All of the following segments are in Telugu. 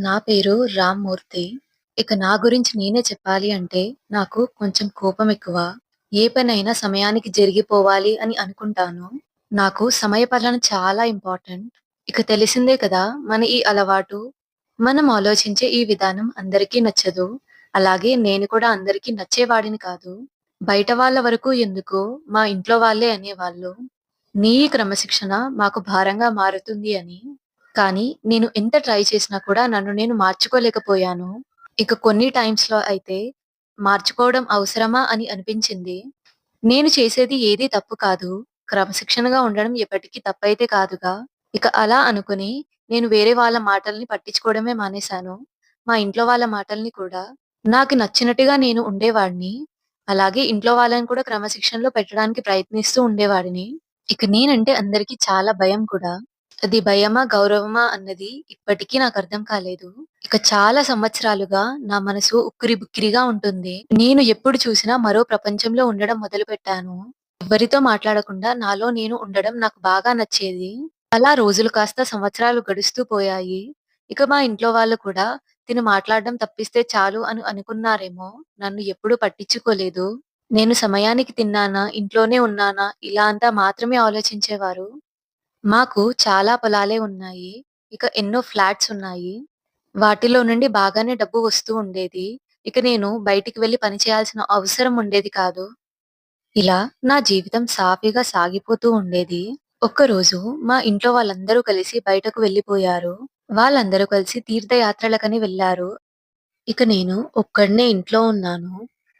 నా పేరు రామ్మూర్తి. ఇక నా గురించి నేనే చెప్పాలి అంటే, నాకు కొంచెం కోపం ఎక్కువ. ఏ పనైనా సమయానికి జరిగిపోవాలి అని అనుకుంటాను. నాకు సమయపాలన చాలా ఇంపార్టెంట్. ఇక తెలిసిందే కదా! మన ఈ అలవాటు, మనం ఆలోచించే ఈ విధానం అందరికీ నచ్చదు. అలాగే నేను కూడా అందరికీ నచ్చేవాడిని కాదు. బయట వాళ్ళ వరకు ఎందుకు, మా ఇంట్లో వాళ్ళే అనేవాళ్ళు. నీ క్రమశిక్షణ మాకు భారంగా మారుతుంది అని. కానీ నేను ఎంత ట్రై చేసినా కూడా నన్ను నేను మార్చుకోలేకపోయాను. ఇక కొన్ని టైమ్స్‌లో అయితే మార్చుకోవడం అవసరమా అని అనిపించింది. నేను చేసేది ఏది తప్పు కాదు. క్రమశిక్షణగా ఉండడం ఎప్పటికీ తప్పైతే కాదుగా. ఇక అలా అనుకుని నేను వేరే వాళ్ళ మాటల్ని పట్టించుకోవడమే మానేశాను. మా ఇంట్లో వాళ్ళ మాటల్ని కూడా. నాకు నచ్చినట్టుగా నేను ఉండేవాడిని. అలాగే ఇంట్లో వాళ్ళని కూడా క్రమశిక్షణలో పెట్టడానికి ప్రయత్నిస్తూ ఉండేవాడిని. ఇక నేనంటే అందరికీ చాలా భయం కూడా. అది భయమా? గౌరవమా? అన్నది ఇప్పటికీ నాకు అర్థం కాలేదు. ఇక చాలా సంవత్సరాలుగా నా మనసు ఉక్కిరిబిక్కిరిగా ఉంటుంది. నేను ఎప్పుడు చూసినా మరో ప్రపంచంలో ఉండడం మొదలు పెట్టాను ఎవ్వరితో మాట్లాడకుండా నాలో నేను ఉండడం నాకు బాగా నచ్చేది. అలా రోజులు కాస్త సంవత్సరాలు గడుస్తూ పోయాయి. ఇక మా ఇంట్లో వాళ్ళు కూడా తిను మాట్లాడడం తప్పిస్తే చాలు అని అనుకున్నారేమో! నన్ను ఎప్పుడూ పట్టించుకోలేదు. నేను సమయానికి తిన్నానా? ఇంట్లోనే ఉన్నానా? ఇలా అంతా మాత్రమే ఆలోచించేవారు. మాకు చాలా పొలాలే ఉన్నాయి. ఇక ఎన్నో ఫ్లాట్స్ ఉన్నాయి. వాటిలో నుండి బాగానే డబ్బు వస్తూ ఉండేది. ఇక నేను బయటికి వెళ్ళి పని చేయాల్సిన అవసరం ఉండేది కాదు. ఇలా నా జీవితం సాఫీగా సాగిపోతూ ఉండేది. ఒక్కరోజు మా ఇంట్లో వాళ్ళందరూ కలిసి బయటకు వెళ్ళిపోయారు. వాళ్ళందరూ కలిసి తీర్థయాత్రలకని వెళ్ళారు. ఇక నేను ఒక్కడినే ఇంట్లో ఉన్నాను.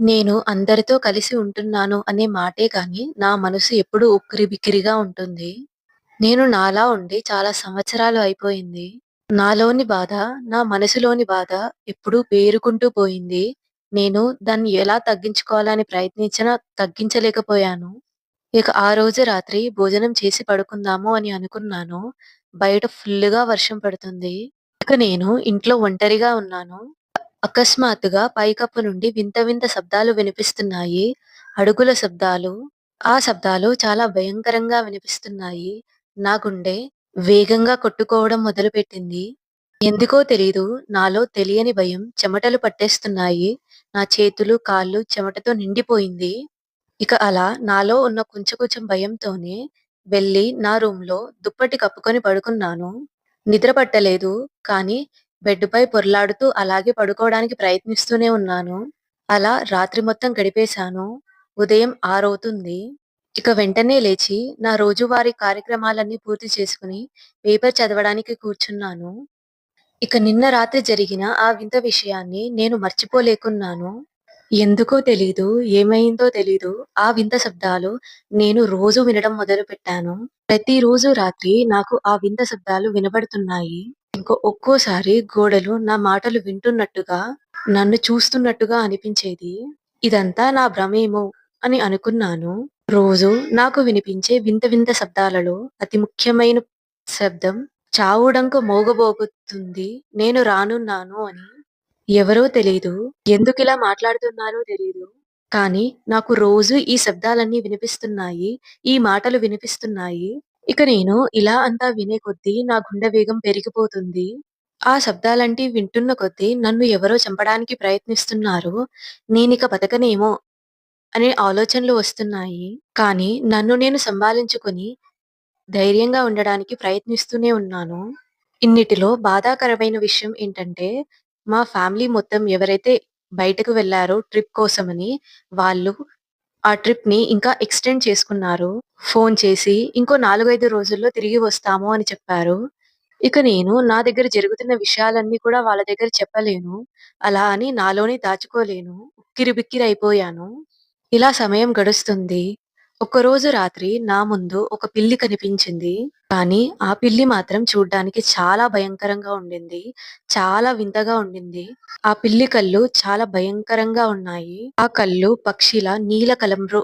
నేను అందరితో కలిసి ఉంటున్నాను అనే మాటే గాని నా మనసు ఎప్పుడూ ఉక్కిరిబిక్కిరిగా ఉంటుంది. నేను నాలా ఉండి చాలా సంవత్సరాలు అయిపోయింది. నాలోని బాధ, నా మనసులోని బాధ ఎప్పుడూ పేరుకుంటూ పోయింది. నేను దాన్ని ఎలా తగ్గించుకోవాలని ప్రయత్నించినా తగ్గించలేకపోయాను. ఇక ఆ రోజు రాత్రి భోజనం చేసి పడుకుందాము అని అనుకున్నాను. బయట ఫుల్గా వర్షం పడుతుంది. ఇక నేను ఇంట్లో ఒంటరిగా ఉన్నాను. అకస్మాత్తుగా పైకప్పు నుండి వింత వింత శబ్దాలు వినిపిస్తున్నాయి. అడుగుల శబ్దాలు. ఆ శబ్దాలు చాలా భయంకరంగా వినిపిస్తున్నాయి. నా గుండె వేగంగా కొట్టుకోవడం మొదలుపెట్టింది. ఎందుకో తెలీదు నాలో తెలియని భయం చెమటలు పట్టేస్తున్నాయి. నా చేతులు, కాళ్ళు చెమటతో నిండిపోయింది. ఇక అలా నాలో ఉన్న కొంచెం కొంచెం భయంతోనే వెళ్ళి నా రూమ్‌లో దుప్పటి కప్పుకొని పడుకున్నాను. నిద్ర పట్టలేదు. కానీ బెడ్‌పై పొరలాడుతూ అలాగే పడుకోవడానికి ప్రయత్నిస్తూనే ఉన్నాను. అలా రాత్రి మొత్తం గడిపేశాను. ఉదయం ఆరవుతుంది ఇక వెంటనే లేచి నా రోజువారీ కార్యక్రమాలన్నీ పూర్తి చేసుకుని పేపర్ చదవడానికి కూర్చున్నాను. ఇక నిన్న రాత్రి జరిగిన ఆ వింత విషయాన్ని నేను మర్చిపోలేకున్నాను. ఎందుకో తెలీదు, ఏమైందో తెలీదు ఆ వింత శబ్దాలు నేను రోజూ వినడం మొదలుపెట్టాను. ప్రతిరోజు రాత్రి నాకు ఆ వింత శబ్దాలు వినబడుతున్నాయి. ఇంకో ఒక్కోసారి గోడలు నా మాటలు వింటున్నట్టుగా, నన్ను చూస్తున్నట్టుగా అనిపించేది. ఇదంతా నా భ్రమేమో అని అనుకున్నాను. రోజూ నాకు వినిపించే వింత వింత శబ్దాలలో అతి ముఖ్యమైన శబ్దం చావుడంక మోగబోగుతుంది నేను రానున్నాను అని. ఎవరో తెలీదు. ఎందుకిలా మాట్లాడుతున్నారో తెలీదు. కానీ నాకు రోజు ఈ శబ్దాలన్నీ వినిపిస్తున్నాయి. ఈ మాటలు వినిపిస్తున్నాయి. ఇక నేను ఇలా అంతా వినే కొద్దీ నా గుండె వేగం పెరిగిపోతుంది. ఆ శబ్దాలంటే వింటున్న కొద్దీ నన్ను ఎవరో చంపడానికి ప్రయత్నిస్తున్నారు. నేనిక బతకనేమో అనే ఆలోచనలు వస్తున్నాయి. కానీ నన్ను నేను సంభాళించుకొని ధైర్యంగా ఉండడానికి ప్రయత్నిస్తూనే ఉన్నాను. ఇన్నిటిలో బాధాకరమైన విషయం ఏంటంటే మా ఫ్యామిలీ మొత్తం ఎవరైతే బయటకు వెళ్ళారో ట్రిప్ కోసమని వాళ్ళు ఆ ట్రిప్‌ని ఇంకా ఎక్స్‌టెండ్ చేసుకున్నారు. ఫోన్ చేసి ఇంకో 4, 5 రోజుల్లో తిరిగి వస్తాము అని చెప్పారు. ఇక నేను నా దగ్గర జరుగుతున్న విషయాలన్నీ కూడా వాళ్ళ దగ్గర చెప్పలేను. అలా అని నాలోనే దాచుకోలేను. ఉక్కిరిబిక్కిరైపోయాను. ఇలా సమయం గడుస్తుంది. ఒకరోజు రాత్రి నా ముందు ఒక పిల్లి కనిపించింది. కానీ ఆ పిల్లి మాత్రం చూడ్డానికి చాలా భయంకరంగా ఉండింది. చాలా వింతగా ఉండింది. ఆ పిల్లి కళ్ళు చాలా భయంకరంగా ఉన్నాయి. ఆ కళ్ళు పక్షిలా నీల కలంలో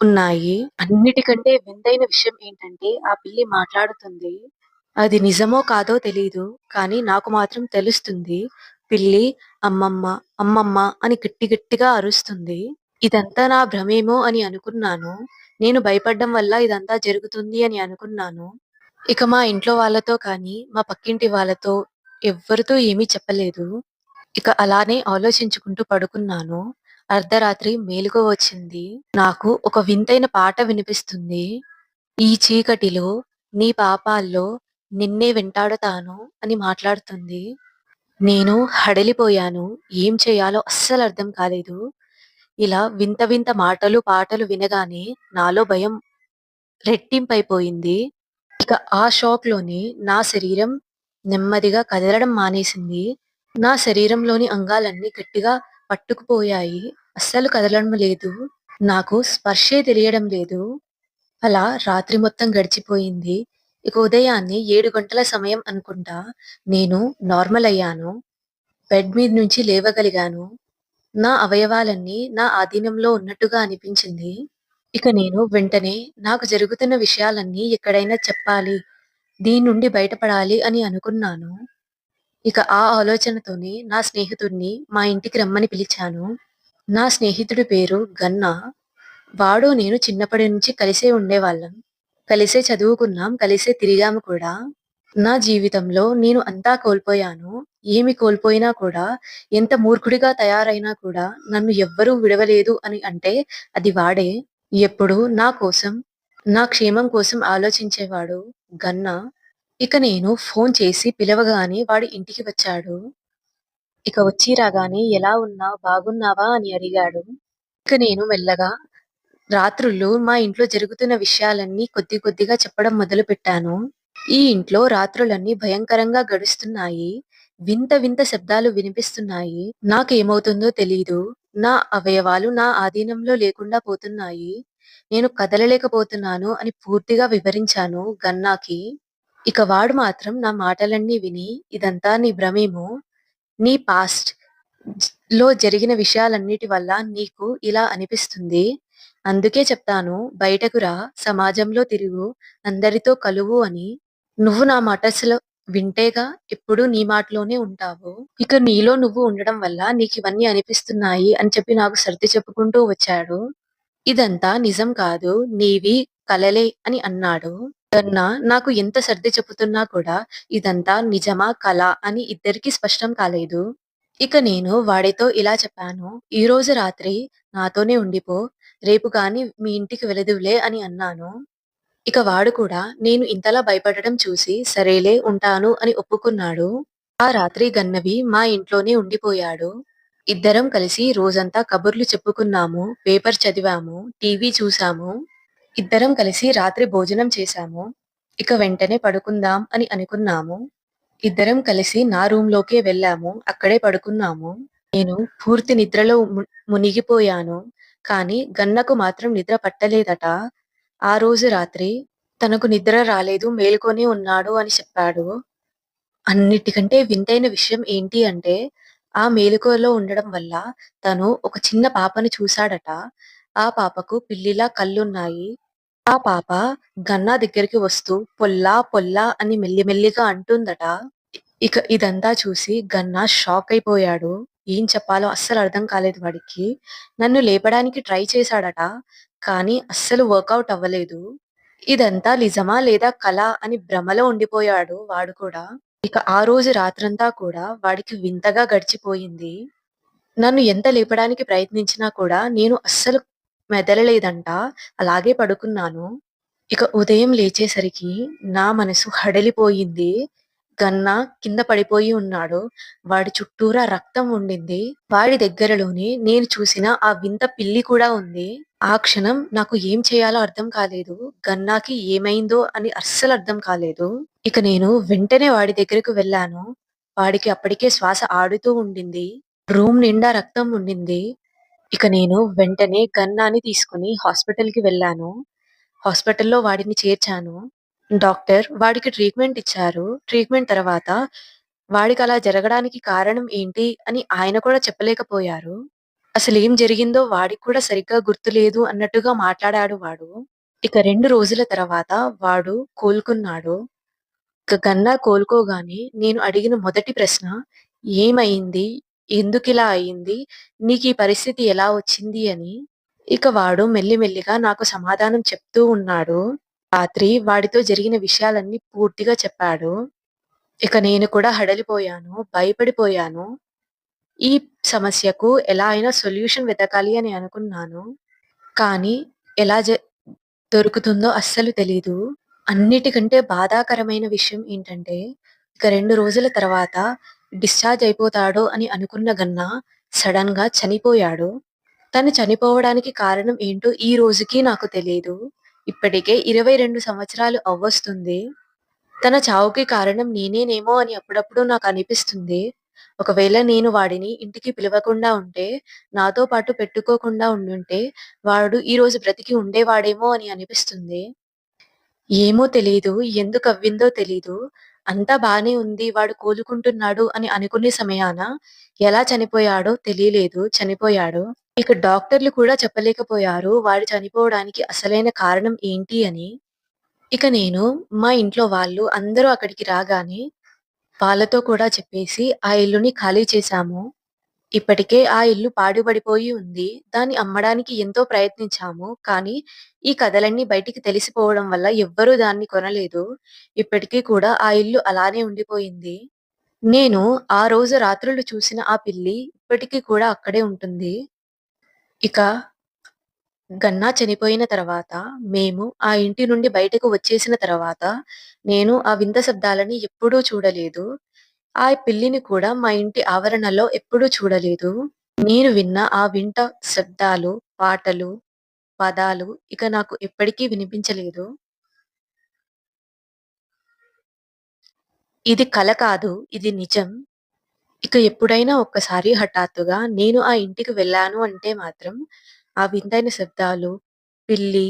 ఉన్నాయి. అన్నిటికంటే వింతైన విషయం ఏంటంటే ఆ పిల్లి మాట్లాడుతుంది. అది నిజమో కాదో తెలియదు కానీ నాకు మాత్రం తెలుస్తుంది. పిల్లి అమ్మమ్మ, అమ్మమ్మ అని గట్టి గట్టిగా అరుస్తుంది. ఇదంతా నా భ్రమేమో అని అనుకున్నాను. నేను భయపడ్డం వల్ల ఇదంతా జరుగుతుంది అని అనుకున్నాను. ఇక మా ఇంట్లో వాళ్ళతో కానీ, మా పక్కింటి వాళ్ళతో ఎవ్వరితో ఏమీ చెప్పలేదు. ఇక అలానే ఆలోచించుకుంటూ పడుకున్నాను. అర్ధరాత్రి మేలుకువ వచ్చింది. నాకు ఒక వింతైన పాట వినిపిస్తుంది. ఈ చీకటిలో నీ పాపాల్లో నిన్నే వెంటాడుతాను అని మాట్లాడుతుంది. నేను హడలిపోయాను. ఏం చేయాలో అస్సలు అర్థం కాలేదు. ఇలా వింత వింత మాటలు, పాటలు వినగానే నాలో భయం రెట్టింపైపోయింది. ఇక ఆ షాక్‌లోనే నా శరీరం నెమ్మదిగా కదలడం మానేసింది. నా శరీరంలోని అంగాలన్నీ గట్టిగా పట్టుకుపోయాయి. అస్సలు కదలడం లేదు. నాకు స్పర్శే తెలియడం లేదు. అలా రాత్రి మొత్తం గడిచిపోయింది. ఇక ఉదయాన్నే ఏడు గంటల సమయం అనుకుంటా నేను నార్మల్ అయ్యాను. బెడ్ మీద నుంచి లేవగలిగాను. నా అవయవాలన్నీ నా ఆధీనంలో ఉన్నట్టుగా అనిపించింది. ఇక నేను వెంటనే నాకు జరుగుతున్న విషయాలన్నీ ఎక్కడైనా చెప్పాలి. దీని నుండి బయటపడాలి అని అనుకున్నాను. ఇక ఆ ఆలోచనతోనే నా స్నేహితుడిని మా ఇంటికి రమ్మని పిలిచాను. నా స్నేహితుడి పేరు గన్నా. వాడు నేను చిన్నప్పటి నుంచి కలిసే ఉండేవాళ్ళం. కలిసే చదువుకున్నాం. కలిసే తిరిగాము కూడా. నా జీవితంలో నేను అంతా కోల్పోయాను. ఏమి కోల్పోయినా కూడా, ఎంత మూర్ఖుడిగా తయారైనా కూడా నన్ను ఎవ్వరూ విడవలేదు అని అంటే అది వాడే. ఎప్పుడు నా కోసం, నా క్షేమం కోసం ఆలోచించేవాడు గన్నా. ఇక నేను ఫోన్ చేసి పిలవగానే వాడి ఇంటికి వచ్చాడు. ఇక వచ్చి రాగానే "ఎలా ఉన్నా బాగున్నావా?" అని అడిగాడు. ఇక నేను మెల్లగా రాత్రుళ్ళు మా ఇంట్లో జరుగుతున్న విషయాలన్నీ కొద్ది కొద్దిగా చెప్పడం మొదలుపెట్టాను. ఈ ఇంట్లో రాత్రులన్నీ భయంకరంగా గడుస్తున్నాయి. వింత వింత శబ్దాలు వినిపిస్తున్నాయి. నాకేమవుతుందో తెలీదు. నా అవయవాలు నా ఆధీనంలో లేకుండా పోతున్నాయి. నేను కదలలేకపోతున్నాను అని పూర్తిగా వివరించాను గన్నాకి. ఇక వాడు మాత్రం నా మాటలన్నీ విని ఇదంతా నీ భ్రమేమో. నీ పాస్ట్లో జరిగిన విషయాలన్నిటి వల్ల నీకు ఇలా అనిపిస్తుంది. అందుకే చెప్తాను బయటకు రా, సమాజంలో తిరుగు, అందరితో కలువు అని. నువ్వు నా మాటసలు వింటేగా ఎప్పుడూ నీ మాటలోనే ఉంటావు. ఇక నీలో నువ్వు ఉండడం వల్ల నీకు ఇవన్నీ అనిపిస్తున్నాయి అని చెప్పి నాకు సర్ది చెప్పుకుంటూ వచ్చాడు. ఇదంతా నిజం కాదు. నీవి కలలే అని అన్నాడు. కన్నా నాకు ఎంత సర్ది చెప్పుతున్నా కూడా ఇదంతా నిజమా? కళ అని ఇద్దరికీ స్పష్టం కాలేదు. ఇక నేను వాడితో ఇలా చెప్పాను. ఈ రోజు రాత్రి నాతోనే ఉండిపో. రేపు కానీ మీ ఇంటికి వెళుదువులే" అని అన్నాను. ఇక వాడు కూడా నేను ఇంతలా భయపడటం చూసి సరేలే ఉంటాను అని ఒప్పుకున్నాడు. ఆ రాత్రి గన్నవి మా ఇంట్లోనే ఉండిపోయాడు. ఇద్దరం కలిసి రోజంతా కబుర్లు చెప్పుకున్నాము. పేపర్ చదివాము. టీవీ చూసాము. ఇద్దరం కలిసి రాత్రి భోజనం చేశాము. ఇక వెంటనే పడుకుందాం అని అనుకున్నాము. ఇద్దరం కలిసి నా రూమ్‌లోకే వెళ్ళాము. అక్కడే పడుకున్నాము. నేను పూర్తి నిద్రలో ము మునిగిపోయాను. కానీ గన్నకు మాత్రం నిద్ర పట్టలేదట. ఆ రోజు రాత్రి తనకు నిద్ర రాలేదు. మేలుకొని ఉన్నాడు అని చెప్పాడు. అన్నిటికంటే వింతైన విషయం ఏంటి అంటే, ఆ మేలుకోలో ఉండడం వల్ల తను ఒక చిన్న పాపని చూసాడట. ఆ పాపకు పిల్లిలా కళ్ళున్నాయి. ఆ పాప గన్నా దగ్గరికి వస్తూ పొల్లా పొల్లా అని మెల్లిమెల్లిగా అంటుందట. ఇక ఇదంతా చూసి గన్నా షాక్ అయిపోయాడు ఏం చెప్పాలో అస్సలు అర్థం కాలేదు వాడికి. నన్ను లేపడానికి ట్రై చేశాడట. కానీ అస్సలు వర్కౌట్ అవ్వలేదు. ఇదంతా నిజమా లేదా కళ అని భ్రమలో ఉండిపోయాడు వాడు కూడా. ఇక ఆ రోజు రాత్రంతా కూడా వాడికి వింతగా గడిచిపోయింది. నన్ను ఎంత లేపడానికి ప్రయత్నించినా కూడా నేను అస్సలు మెదలలేదంట. అలాగే పడుకున్నాను. ఇక ఉదయం లేచేసరికి నా మనసు హడలిపోయింది. గన్న కింద పడిపోయి ఉన్నాడు. వాడి చుట్టూరా రక్తం ఉండింది. వాడి దగ్గరలోనే నేను చూసిన ఆ వింత పిల్లి కూడా ఉంది. ఆ క్షణం నాకు ఏం చేయాలో అర్థం కాలేదు. గన్నాకి ఏమైందో అని అస్సలు అర్థం కాలేదు. ఇక నేను వెంటనే వాడి దగ్గరకు వెళ్ళాను. వాడికి అప్పటికే శ్వాస ఆడుతూ ఉండింది. రూమ్ నిండా రక్తం ఉండింది. ఇక నేను వెంటనే గన్నాని తీసుకొని హాస్పిటల్‌కి వెళ్ళాను. హాస్పిటల్‌లో వాడిని చేర్చాను. డాక్టర్ వాడికి ట్రీట్మెంట్ ఇచ్చారు. ట్రీట్మెంట్ తర్వాత వాడికలా జరగడానికి కారణం ఏంటి అని ఆయన కూడా చెప్పలేకపోయారు. అసలేం జరిగిందో వాడికి కూడా సరిగ్గా గుర్తులేదు అన్నట్టుగా మాట్లాడాడు వాడు. ఇక 2 రోజుల తర్వాత వాడు కోలుకున్నాడు. ఇక గన్నా కోలుకోగానే నేను అడిగిన మొదటి ప్రశ్న "ఏమైంది? ఎందుకిలా అయింది? నీకీ పరిస్థితి ఎలా వచ్చింది?" అని. ఇక వాడు మెల్లిమెల్లిగా నాకు సమాధానం చెప్తూ ఉన్నాడు. రాత్రి వాడితో జరిగిన విషయాలన్నీ పూర్తిగా చెప్పాడు. ఇక నేను కూడా హడలిపోయాను. భయపడిపోయాను. ఈ సమస్యకు ఎలా అయినా సొల్యూషన్ వెతకాలి అని అనుకున్నాను. కానీ ఎలా జ దొరుకుతుందో అస్సలు తెలీదు. అన్నిటికంటే బాధాకరమైన విషయం ఏంటంటే, ఇక రెండు రోజుల తర్వాత డిశ్చార్జ్ అయిపోతాడో అని అనుకున్న గన్నా సడెన్‌గా చనిపోయాడు. తను చనిపోవడానికి కారణం ఏంటో ఈ రోజుకి నాకు తెలియదు ఇప్పటికే 22 సంవత్సరాలు అవ్వొస్తుంది. తన చావుకి కారణం నేనేనేమో అని అప్పుడప్పుడు నాకు అనిపిస్తుంది ఒకవేళ నేను వాడిని ఇంటికి పిలవకుండా ఉంటే, నాతో పాటు పెట్టుకోకుండా ఉండుంటే, వాడు ఈరోజు బ్రతికి ఉండేవాడేమో అని అనిపిస్తుంది. ఏమో తెలీదు. ఎందుకవ్విందో తెలీదు. అంతా బానే ఉంది. వాడు కోలుకుంటున్నాడు అని అనుకునే సమయాన ఎలా చనిపోయాడో తెలియలేదు. చనిపోయాడు. ఇక డాక్టర్లు కూడా చెప్పలేకపోయారు వాడు చనిపోవడానికి అసలైన కారణం ఏంటి అని. ఇక నేను మా ఇంట్లో వాళ్ళు అందరూ అక్కడికి రాగానే వాళ్ళతో కూడా చెప్పేసి ఆ ఇల్లుని ఖాళీ చేశాము. ఇప్పటికే ఆ ఇల్లు పాడుబడిపోయి ఉంది. దాన్ని అమ్మడానికి ఎంతో ప్రయత్నించాము. కానీ ఈ కథలన్నీ బయటికి తెలిసిపోవడం వల్ల ఎవ్వరూ దాన్ని కొనలేదు. ఇప్పటికీ కూడా ఆ ఇల్లు అలానే ఉండిపోయింది. నేను ఆ రోజు రాత్రులు చూసిన ఆ పిల్లి ఇప్పటికీ కూడా అక్కడే ఉంటుంది. ఇక గన్నా చనిపోయిన తర్వాత మేము ఆ ఇంటి నుండి బయటకు వచ్చేసిన తర్వాత నేను ఆ వింత శబ్దాలని ఎప్పుడూ చూడలేదు. ఆ పిల్లిని కూడా మా ఇంటి ఆవరణలో ఎప్పుడూ చూడలేదు. నేను విన్న ఆ వింత శబ్దాలు, పాటలు, పదాలు ఇక నాకు ఎప్పటికీ వినిపించలేదు. ఇది కల కాదు. ఇది నిజం. ఇక ఎప్పుడైనా ఒక్కసారి హఠాత్తుగా నేను ఆ ఇంటికి వెళ్ళాను అంటే మాత్రం ఆ వింతైన శబ్దాలు, పిల్లి,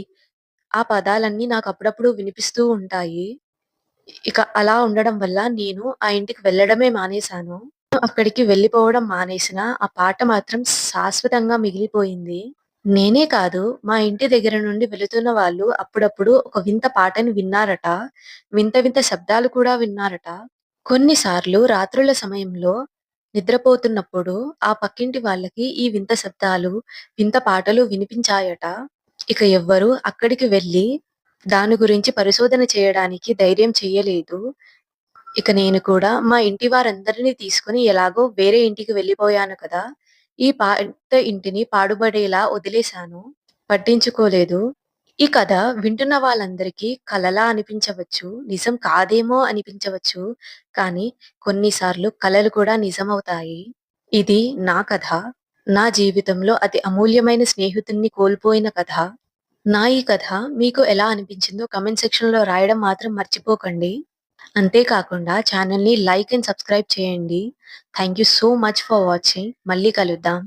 ఆ పదాలన్నీ నాకు అప్పుడప్పుడు వినిపిస్తూ ఉంటాయి. ఇక అలా ఉండడం వల్ల నేను ఆ ఇంటికి వెళ్ళడమే మానేశాను. అక్కడికి వెళ్ళిపోవడం మానేసినా ఆ పాట మాత్రం శాశ్వతంగా మిగిలిపోయింది. నేనే కాదు మా ఇంటి దగ్గర నుండి వెళుతున్న వాళ్ళు అప్పుడప్పుడు ఒక వింత పాటని విన్నారట. వింత వింత శబ్దాలు కూడా విన్నారట. కొన్ని సార్లు రాత్రుల సమయంలో నిద్రపోతున్నప్పుడు ఆ పక్కింటి వాళ్ళకి ఈ వింత శబ్దాలు, వింత పాటలు వినిపించాయట. ఇక ఎవ్వరూ అక్కడికి వెళ్ళి దాని గురించి పరిశోధన చేయడానికి ధైర్యం చెయ్యలేదు. ఇక నేను కూడా మా ఇంటి వారందరిని తీసుకొని ఎలాగో వేరే ఇంటికి వెళ్ళిపోయాను కదా! ఈ పాత ఇంటిని పాడుబడేలా వదిలేశాను. పట్టించుకోలేదు. ఈ కథ వింటున్న వాళ్ళందరికీ కలలా అనిపించవచ్చు. నిజం కాదేమో అనిపించవచ్చు. కానీ కొన్నిసార్లు కలలు కూడా నిజమవుతాయి. ఇది నా కథ. నా జీవితంలో అతి అమూల్యమైన స్నేహితుడిని కోల్పోయిన కథ. నా ఈ కథ మీకు ఎలా అనిపించిందో కామెంట్ సెక్షన్‌లో రాయడం మాత్రం మర్చిపోకండి. అంతే కాకుండా ఛానెల్‌ని లైక్ అండ్ సబ్స్క్రైబ్ చేయండి. Thank you so much for watching. మళ్ళీ కలుద్దాం.